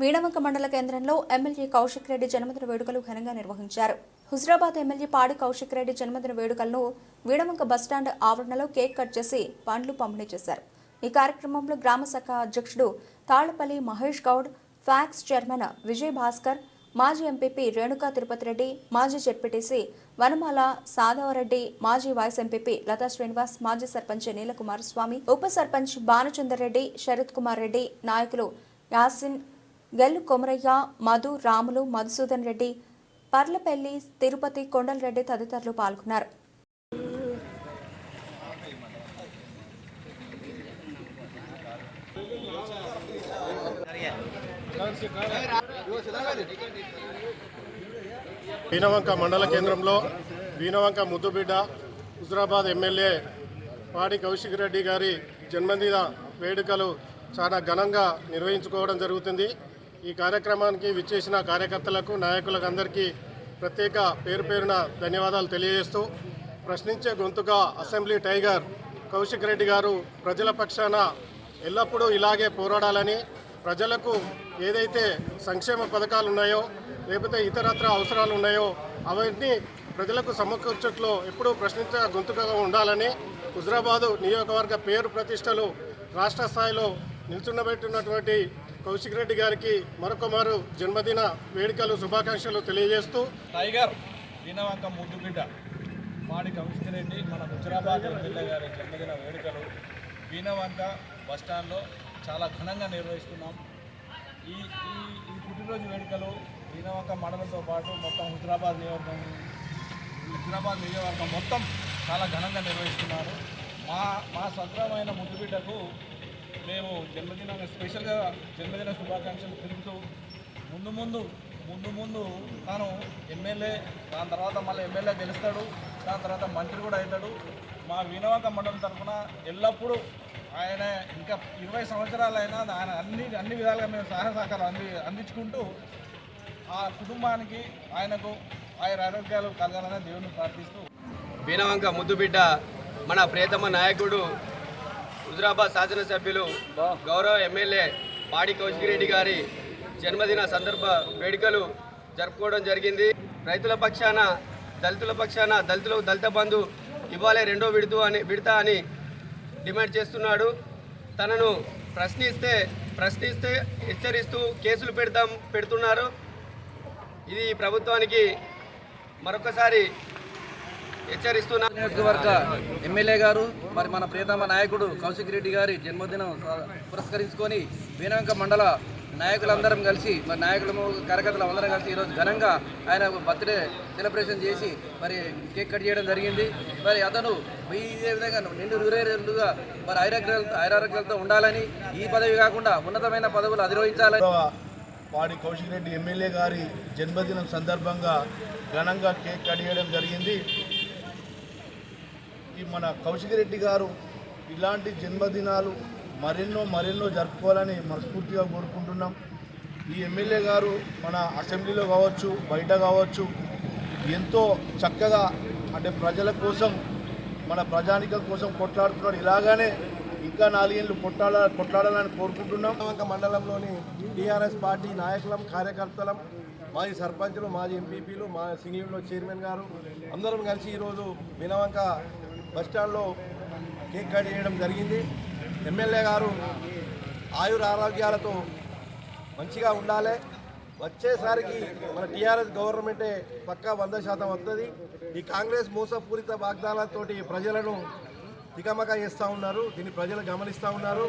వీణవంక మండల కేంద్రంలో ఎమ్మెల్యే కౌశిక్ రెడ్డి జన్మదిన వేడుకలు ఘనంగా నిర్వహించారు. హుజరాబాద్ ఎమ్మెల్యే పాడి కౌశిక్ రెడ్డి జన్మదిన వేడుకలను వీణవంక బస్టాండ్ ఆవరణలో కేక్ కట్ చేసి పండ్లు పంపిణీ చేశారు. ఈ కార్యక్రమంలో గ్రామ శాఖ అధ్యక్షుడు తాళ్ళపల్లి మహేష్ గౌడ్ ఫ్యాక్స్ చైర్మన్ విజయ్ భాస్కర్ మాజీ ఎంపీపీ రేణుకా తిరుపతి రెడ్డి మాజీ జెడ్పీటీసీ వనమాల సాధవరెడ్డి మాజీ వైస్ ఎంపీపీ లతా శ్రీనివాస్ మాజీ సర్పంచ్ నీలకుమార్ స్వామి ఉప సర్పంచ్ భానుచందర్ రెడ్డి శరత్ కుమార్ రెడ్డి నాయకులు యాసిన్ గెల్లు కొమరయ్య మధు రాములు మధుసూదన్ రెడ్డి పర్లపల్లి తిరుపతి కొండలరెడ్డి తదితరులు పాల్గొన్నారు. వీణవంక మండల కేంద్రంలో వీణవంక ముద్దుబిడ్డ హుజరాబాద్ ఎమ్మెల్యే పాడి కౌశిక్ రెడ్డి గారి జన్మదిన వేడుకలు చాలా ఘనంగా నిర్వహించుకోవడం జరుగుతుంది. ఈ కార్యక్రమానికి విచ్చేసిన కార్యకర్తలకు నాయకులకు అందరికీ ప్రత్యేక పేరు పేరున ధన్యవాదాలు తెలియజేస్తూ ప్రశ్నించే గొంతుగా అసెంబ్లీ టైగర్ కౌశిక్ రెడ్డి గారు ప్రజల పక్షాన ఎల్లప్పుడూ ఇలాగే పోరాడాలని ప్రజలకు ఏదైతే సంక్షేమ పథకాలు ఉన్నాయో లేకపోతే ఇతరత్ర అవసరాలు ఉన్నాయో అవన్నీ ప్రజలకు సమకూర్చట్లో ఎప్పుడూ ప్రశ్నించే గొంతుకగా ఉండాలని హుజరాబాదు నియోజకవర్గ పేరు ప్రతిష్టలు రాష్ట్ర స్థాయిలో నిల్చున్నబెట్టినటువంటి కౌశిక్ రెడ్డి గారికి మరొకమారు జన్మదిన వేడుకలు శుభాకాంక్షలు తెలియజేస్తూ టైగర్ దీనవంక ముద్దు బిడ్డ మాడి కౌశిక్ రెడ్డి మన హుజరాబాద్ ఎమ్మెల్యే గారి జన్మదిన వేడుకలు. వీణవంక బస్టాండ్లో చాలా ఘనంగా నిర్వహిస్తున్నాం. ఈ ఈ ఈ పుట్టినరోజు వేడుకలు వీణవంక మండలంతో పాటు మొత్తం హుజరాబాద్ నియోజకవర్గం హుజరాబాద్ నియోజకవర్గం మొత్తం చాలా ఘనంగా నిర్వహిస్తున్నారు. మా మా సత్రమైన ముద్దు బిడ్డకు మేము జన్మదిన స్పెషల్గా జన్మదిన శుభాకాంక్షలు తెలుపుతూ ముందు ముందు ముందు ముందు తాను ఎమ్మెల్యే దాని తర్వాత మళ్ళీ ఎమ్మెల్యే గెలుస్తాడు దాని తర్వాత మంత్రి కూడా అవుతాడు. మా వినవాక మండలం తరఫున ఎల్లప్పుడూ ఆయన ఇంకా ఇరవై సంవత్సరాలైనా ఆయన అన్ని అన్ని విధాలుగా మేము సహాయ సహకారం అంది అందించుకుంటూ ఆ కుటుంబానికి ఆయనకు ఆయన ఆరోగ్యాలు కలగాలని దేవుని ప్రార్థిస్తూ. బీనవంక ముద్దుబిడ్డ మన ప్రియతమ నాయకుడు హుజరాబాద్ శాసనసభ్యులు గౌరవ ఎమ్మెల్యే పాడి కౌశికిరెడ్డి గారి జన్మదిన సందర్భ వేడుకలు జరుపుకోవడం జరిగింది. రైతుల పక్షాన దళితుల పక్షాన దళితులకు దళిత బంధు ఇవ్వాలి రెండో విడుతు అని విడతా అని డిమాండ్ చేస్తున్నాడు. తనను ప్రశ్నిస్తే ప్రశ్నిస్తే హెచ్చరిస్తూ కేసులు పెడతాం పెడుతున్నారు. ఇది ప్రభుత్వానికి మరొకసారి హెచ్చరిస్తున్నా. నియోజకవర్గ ఎమ్మెల్యే గారు మరి మన ప్రియతమ నాయకుడు కౌశిక్ రెడ్డి గారి జన్మదినం పురస్కరించుకొని వీణంక మండల నాయకులందరం కలిసి మరి నాయకులము కార్యకర్తలు అందరం కలిసి ఈరోజు ఘనంగా ఆయన బర్త్డే సెలబ్రేషన్ చేసి మరి కేక్ కట్ చేయడం జరిగింది. మరి అతను ఇదే విధంగా నిండు నూరేళ్ళుగా మరి ఐరాగ్యాలతో ఐరారోగ్యాలతో ఉండాలని ఈ పదవి కాకుండా ఉన్నతమైన పదవులు అధిరోహించాలని వాడి కౌశిక్ రెడ్డి ఎమ్మెల్యే గారి జన్మదినం సందర్భంగా ఘనంగా కేక్ కట్ చేయడం జరిగింది. ఈ మన కౌశిక్ రెడ్డి గారు ఇలాంటి జన్మదినాలు మరెన్నో మరెన్నో జరుపుకోవాలని మనస్ఫూర్తిగా కోరుకుంటున్నాం. ఈ ఎమ్మెల్యే గారు మన అసెంబ్లీలో కావచ్చు బయట కావచ్చు ఎంతో చక్కగా అంటే ప్రజల కోసం మన ప్రజానికం కోసం కొట్లాడుతున్నాడు. ఇలాగానే ఇంకా నాలుగేళ్ళు కొట్లాడ కొట్లాడాలని కోరుకుంటున్నాం. వినవంక మండలంలోని టీఆర్ఎస్ పార్టీ నాయకులం కార్యకర్తలం మాజీ సర్పంచులు మాజీ ఎంపీపీలు మా సింగిల్లో చైర్మన్ గారు అందరం కలిసి ఈరోజు వినవంక బస్టాండ్లో కేక్ కట్ చేయడం జరిగింది. ఎమ్మెల్యే గారు ఆయుర ఆరోగ్యాలతో మంచిగా ఉండాలి. వచ్చేసరికి మన టీఆర్ఎస్ గవర్నమెంటే పక్కా వంద శాతం వస్తుంది. ఈ కాంగ్రెస్ మోసపూరిత వాగ్దానాలతోటి ప్రజలను తికమక చేస్తూ ఉన్నారు. దీన్ని ప్రజలు గమనిస్తూ ఉన్నారు.